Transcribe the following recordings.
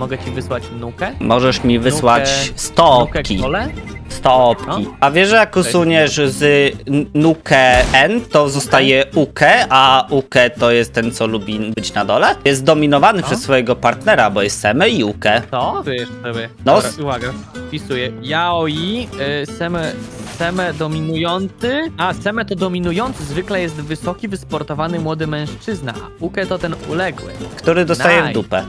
Mogę ci wysłać nukę? Możesz mi wysłać Nukę- Nukę stopki. kole? Stopki. No. A wiesz, że jak usuniesz z nukę N, to zostaje uke, a uke to jest ten, co lubi być na dole? Jest dominowany przez swojego partnera, bo jest Seme i uke. To? Wiesz sobie. No, Dobra, uwaga. Wpisuję. Yaoi, y, seme, seme dominujący. A, seme to dominujący zwykle jest wysoki, wysportowany młody mężczyzna. a Uke to ten uległy. Który dostaje w Nice. dupę.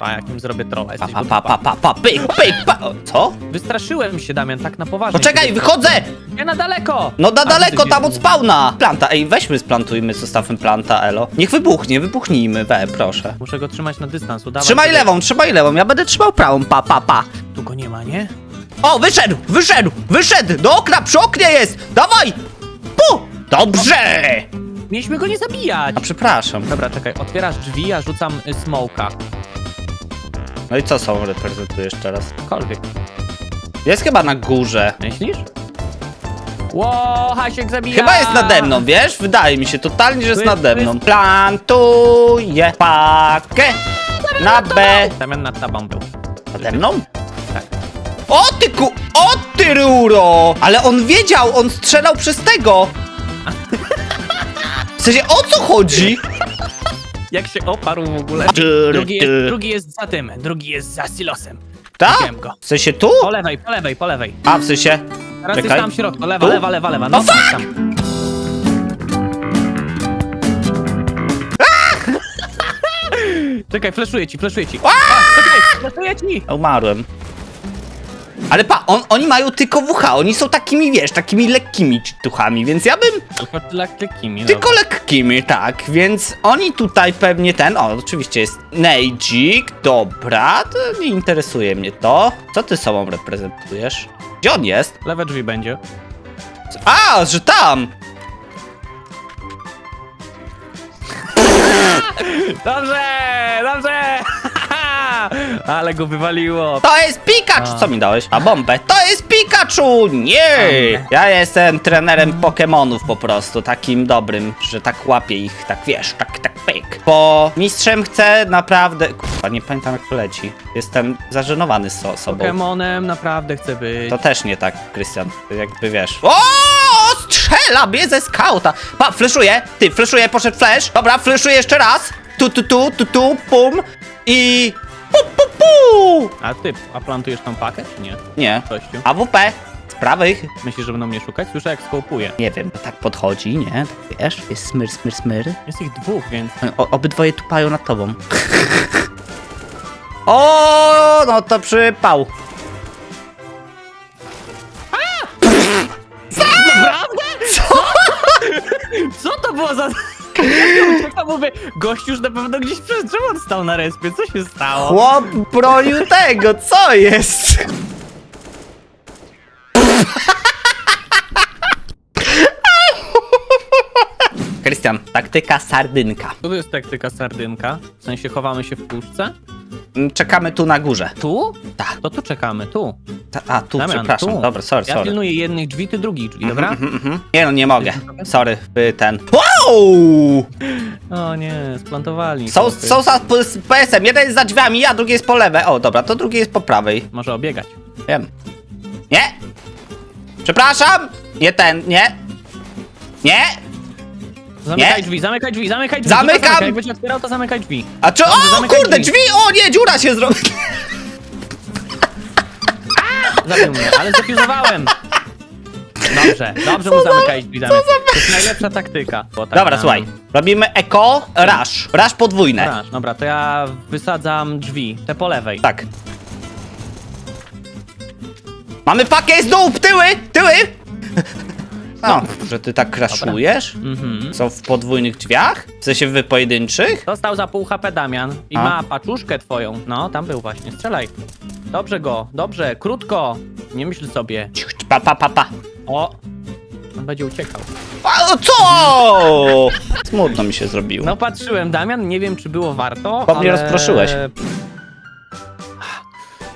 A jakim zrobię trolla? Pa, Jesteś pa, pa, pa, pa, pa, pyk, pyk, pa. O, Co? Wystraszyłem się, Damian, tak na poważnie. Poczekaj, wychodzę! Nie na daleko! No na A, daleko, ty tam od spawna! Planta, ej, weźmy, splantujmy, zostawmy planta, elo. Niech wybuchnie, wybuchnijmy, we, proszę. Muszę go trzymać na dystans. Udawaj Trzymaj lewą, trzymaj lewą, ja będę trzymał prawą, pa, pa, pa. Tu go nie ma, nie? O, wyszedł, wyszedł, wyszedł, do okna, przy oknie jest, dawaj! Pu! Dobrze! Mieliśmy go nie zabijać! A przepraszam. Dobra, czekaj, otwierasz drzwi, ja rzucam y, smoka. No i co są reprezentujesz teraz? Cokolwiek. Jest chyba na górze. Myślisz? Ło, Hasiek zabija! Chyba jest nade mną, wiesz? Wydaje mi się totalnie, że jest nade mną. Plantuję pakę na B. Damian nad tabą był. Nade mną? Tak. O ty ku... O ty ruro! Ale on wiedział, on strzelał przez tego! W sensie, o co chodzi? Jak się oparł w ogóle? Tyry, Drugi jest, ty. drugi jest za tym, drugi jest za silosem. Tak? Widziałem go. W sensie tu? Po lewej, po lewej, po lewej. A, w sensie... Teraz jest Czekaj. tam w środku, lewa, Tu? lewa, lewa, lewa. O, No, fuck! tam. Czekaj, fleszuję ci, fleszuję ci. A, czekaj, fleszuję ci! Umarłem. Ale pa, on, oni mają tylko WH, oni są takimi, wiesz, takimi lekkimi tuchami, więc ja bym Tylko tyle klikimi, tylko lekkimi, tak, więc oni tutaj pewnie ten, o, oczywiście jest Nejdzik, dobra, to nie interesuje mnie to. Co ty sobą reprezentujesz? Gdzie on jest? Lewe drzwi będzie. A, że tam! Dobrze, dobrze! Ale go wywaliło. To jest Pikachu! Co mi dałeś? A bombę. To jest Pikachu! Nie! Ja jestem trenerem Pokemonów po prostu, takim dobrym, że tak łapię ich, tak wiesz, tak, tak pyk. Bo mistrzem chcę naprawdę... Kurwa, nie pamiętam jak to leci. Jestem zażenowany so, sobą. Pokemonem naprawdę chcę być. To też nie tak, Krystian, jakby wiesz. O! Strzela mnie ze skauta! Pa, fleszuje! Ty, fleszuje, poszedł flash. Dobra, fleszuje jeszcze raz. Tu, tu, tu, tu, tu, pum. I... Pu, pu, pu! A ty, a plantujesz tą pakę, czy nie? Nie. Kościu. AWP z prawych. Myślisz, że będą mnie szukać? Słyszę, jak skołpuje. Nie wiem, tak podchodzi, nie? Tak wiesz, jest smyr, smyr, smyr. Jest ich dwóch, więc... O, obydwoje tupają nad tobą. o, no to przypał. Co to było za... Ja mówię, gość już na pewno gdzieś przez drzewo stał na respie, co się stało? Chłop bronił tego, co jest? Krystian, taktyka sardynka. Co to jest taktyka sardynka? W sensie chowamy się w puszce? Mm, Czekamy tu na górze. Tu? Tak. To tu czekamy, tu. Ta, a, tu, Damian, przepraszam. tu. Dobra, sorry, Ja sorry. pilnuję jednych drzwi, ty drugich drzwi, dobra? Mhm, mhm. Nie no, nie mogę. Sorry, by ten. Wow! O nie, splantowali. Są, chłopy. są za z PS-em. Jeden jest za drzwiami, a drugi jest po lewej. O, dobra, to drugi jest po prawej. Może obiegać. Wiem. Nie! Przepraszam! Nie ten, nie! Nie! Zamykaj Nie. drzwi, zamykaj drzwi, zamykaj drzwi. Zamykam! Zamykaj, jakbyś otwierał, to zamykaj drzwi. A czy. O, zamykaj kurde, drzwi. drzwi! O nie, dziura się zrobi! Zabił mnie, ale zafuzowałem. Dobrze, dobrze mu zamykaj drzwi. To jest najlepsza taktyka. Bo tak Dobra, na- słuchaj. Robimy eko, rush. Rush podwójne. Dobra, dobra, to ja wysadzam drzwi, te po lewej. Tak. Mamy pakę z dół, tyły, tyły! No, że ty tak kraszujesz? Mhm. Są w podwójnych drzwiach? W sensie wy pojedynczych? Dostał za pół HP Damian i A? ma paczuszkę twoją. No, tam był właśnie, strzelaj. Dobrze go, dobrze, krótko. Nie myśl sobie. Cicho, Pa, pa, pa, pa. O, on będzie uciekał. A, co? Smutno mi się zrobiło. No patrzyłem, Damian, nie wiem czy było warto, Bo mnie ale... rozproszyłeś.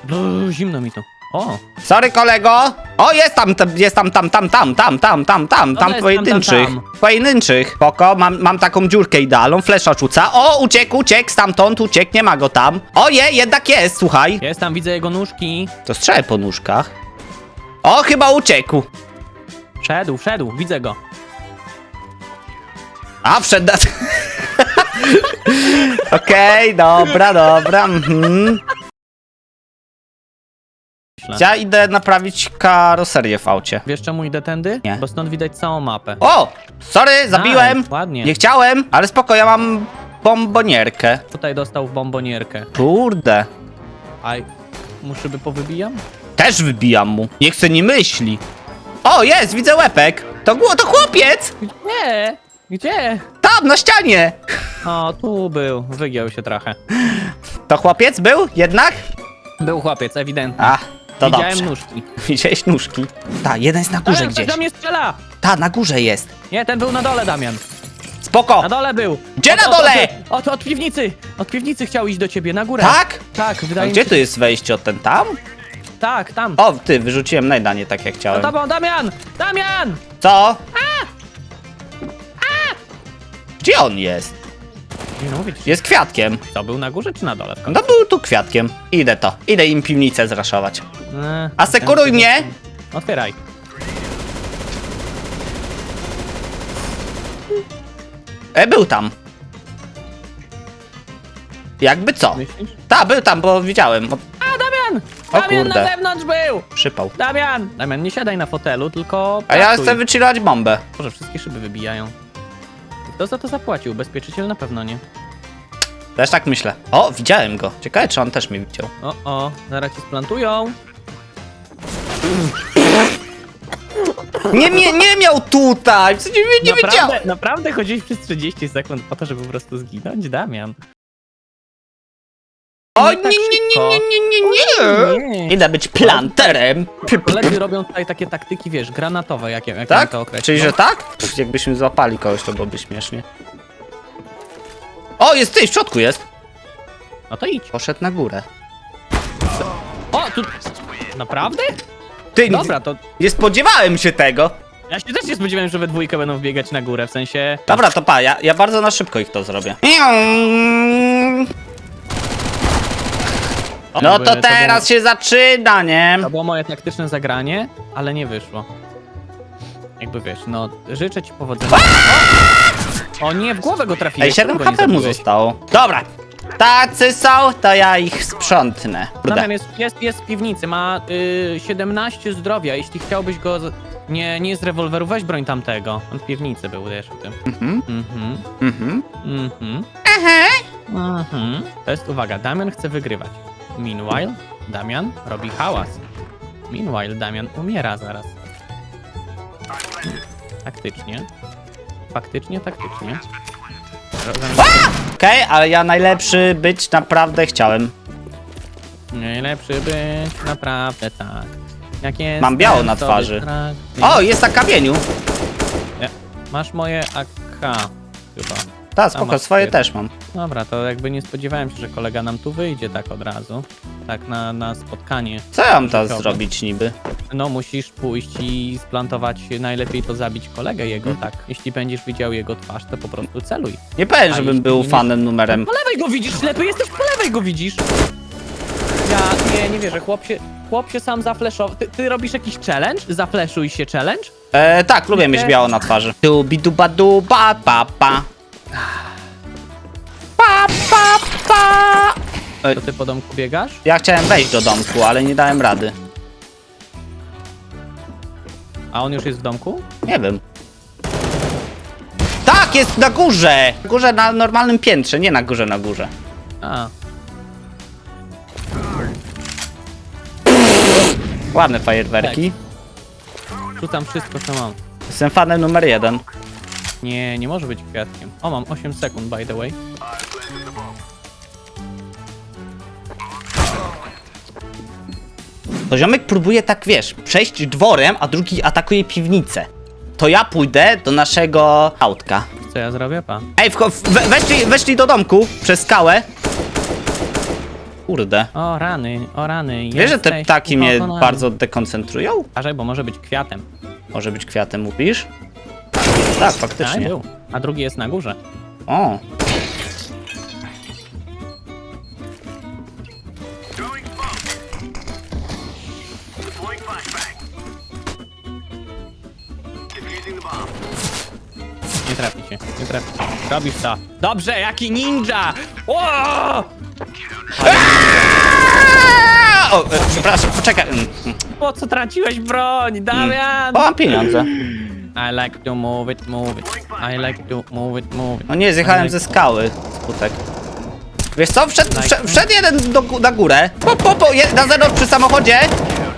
Bo, zimno mi tu. O, Sorry, kolego! O, jest tam, tam, jest tam, tam, tam, tam, tam, tam, tam, tam, No tam jest pojedynczych. tam, Pojedynczych. Spoko, mam, mam taką dziurkę idealną, flesza rzuca. O, uciekł, uciekł, stamtąd, uciekł, nie ma go tam. O, je, jednak jest, słuchaj. jest tam, widzę jego nóżki. To strzelę po nóżkach. O, chyba uciekł. Wszedł, wszedł, widzę go. A, wszedł na... Okej, dobra, dobra, mhm. Myślę. Ja idę naprawić karoserię w aucie. Wiesz czemu idę tędy? Nie. Bo stąd widać całą mapę. O, sorry, zabiłem. Nice, ładnie. Nie chciałem, ale spoko, ja mam bombonierkę. Tutaj dostał w bombonierkę. Kurde. Aj, muszę by powybijam? Też wybijam mu. Nie chce nie myśli. O, jest, widzę łepek. To, gło- to chłopiec! Gdzie? Gdzie? Tam, na ścianie. O, tu był. Wygiął się trochę. To chłopiec był jednak? Był chłopiec, ewidentnie. A, to Widziałem dobrze. nóżki. Widziałeś nóżki? Ta, jeden jest na górze Damian, ktoś gdzieś. do mnie strzela! Ta, na górze jest. Nie, ten był na dole, Damian. Spoko. Na dole był. Gdzie na dole? Od, od, od piwnicy. Od piwnicy chciał iść do ciebie, na górę. Tak? Tak, A wydaje mi gdzie się. tu jest wejście od ten tam? Tak, tam. O, ty, wyrzuciłem najda nie tak jak Za chciałem. tobą, Damian! Damian! Co? Gdzie on jest? Nie no, mówię ci, Jest kwiatkiem. to był na górze czy na dole? No był tu kwiatkiem. Idę to. Idę im piwnicę zraszować. Eee, Asekuruj ten- mnie! Otwieraj. E, był tam. Jakby co? Myślisz? Ta, był tam, bo widziałem. O, A, Damian! O Damian kurde. na zewnątrz był! przypał. Damian! Damian, nie siadaj na fotelu, tylko A ja pracuj. chcę wychillować bombę. Może wszystkie szyby wybijają. Kto za to zapłacił? Ubezpieczyciel na pewno nie. Też tak myślę. O, widziałem go. Ciekawe, czy on też mnie widział. O, o, zaraz ci splantują. Nie, nie, nie miał tutaj! W sensie nie, nie wiedział. naprawdę, naprawdę chodziłeś przez 30 sekund po to, żeby po prostu zginąć, Damian. O, nie nie, tak nie, nie, szybko. nie, nie, nie, nie. Nie. Idę być planterem. Koledzy robią tutaj takie taktyki, wiesz, granatowe, jak, jak Tak? to określą. Czyli, że tak? Pff, Jakbyśmy złapali kogoś, to byłoby śmiesznie. O, jest ty, w środku jest. No to idź. Poszedł na górę. O, tu... Naprawdę? Ty, Dobra, to... nie spodziewałem się tego. Ja się też nie spodziewałem, że we dwójkę będą wbiegać na górę, w sensie... Dobra, to pa, ja, ja bardzo na szybko ich to zrobię. No to teraz się zaczyna, nie? To było moje taktyczne zagranie, ale nie wyszło. Jakby wiesz, no, życzę ci powodzenia. O, nie, w głowę go trafiłeś. Ej, 7 czemu go nie HP mu zostało. Dobra, tacy są, to ja ich sprzątnę. Damian Kurde. jest, jest, jest w piwnicy, ma y, 17 zdrowia. Jeśli chciałbyś go. Z... Nie, nie z rewolweru, weź broń tamtego. On w piwnicy był, wiesz o tym. Mhm, Mhm, mhm. mhm, Aha. mhm. To jest uwaga, Damian chce wygrywać. Meanwhile, Damian robi hałas. Meanwhile, Damian umiera zaraz. Taktycznie. Faktycznie, taktycznie. Okej, ale ja najlepszy być naprawdę chciałem. Najlepszy być, naprawdę tak. Jak jest Mam biało na twarzy. O, jest na kamieniu. Masz moje AK chyba. Tak, spoko, swoje też mam. Dobra, to jakby nie spodziewałem się, że kolega nam tu wyjdzie tak od razu. Tak na, na spotkanie. Co ja mam teraz zrobić niby? No musisz pójść i splantować, najlepiej to zabić kolegę jego, Mhm. tak. Jeśli będziesz widział jego twarz, to po prostu celuj. Nie powiem, A żebym jeśli był nie- fanem numerem. Po lewej go widzisz, ślepy jesteś, po lewej go widzisz! Ja nie, nie wierzę, chłop się, chłop się sam zafleszował. Ty, ty robisz jakiś challenge? Zafleszuj się challenge? E, tak, lubię mieć biało na twarzy. Dubi duba duba pa. Pa To ty po domku biegasz? Ja chciałem wejść do domku, ale nie dałem rady. A on już jest w domku? Nie wiem. Tak, jest na górze! Na górze na normalnym piętrze, nie na górze na górze. A, Ładne fajerwerki. rzucam wszystko, co mam. Jestem fanem numer jeden. Nie, nie może być kwiatkiem. O, mam 8 sekund, by the way. To ziomek próbuje tak, wiesz, przejść dworem, a drugi atakuje piwnicę. To ja pójdę do naszego autka. Co ja zrobię, pan? Ej, wcho- we, weszli, weszli do domku przez skałę. Kurde. O rany, o rany. Wiesz, że te jesteś ptaki mnie pokonany. bardzo dekoncentrują? Uważaj, bo może być kwiatem. Może być kwiatem, mówisz? Tak, faktycznie. był. A drugi jest na górze. O, Robisz to. Dobrze, jaki ninja! O! O e, przepraszam, poczekaj. Mm, mm. Po co traciłeś broń, Damian? O, mam pieniądze. I like to move it, move it. I like to move it, move it. No nie, zjechałem ze skały. Skutek. Wiesz co? Wszedł, wszedł, wszedł jeden do, gó- na górę. Po, po, po, je, na zero przy samochodzie.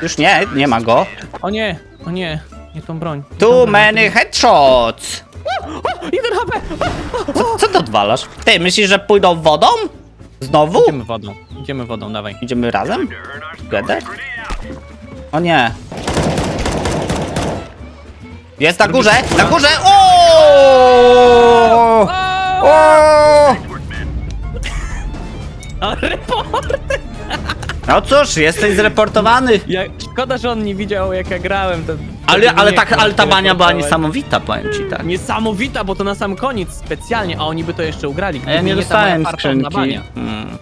Już nie, nie ma go. O nie, o nie, nie tą broń. Too many headshots. Jeden HP! Co, co ty odwalasz? Ty, myślisz, że pójdą wodą? Znowu? Idziemy wodą, idziemy wodą, dawaj. Idziemy razem? Out. O nie. Jest na górze! Na górze! O! O! A report! No cóż, jesteś zreportowany. Ja, szkoda, że on nie widział jak ja grałem. To, Ale, ale tak, ale ta bania była niesamowita, powiem ci tak. Niesamowita, bo to na sam koniec specjalnie, a oni by to jeszcze ugrali. A ja gdyby nie ta moja dostałem skrzynki. bania. Hmm.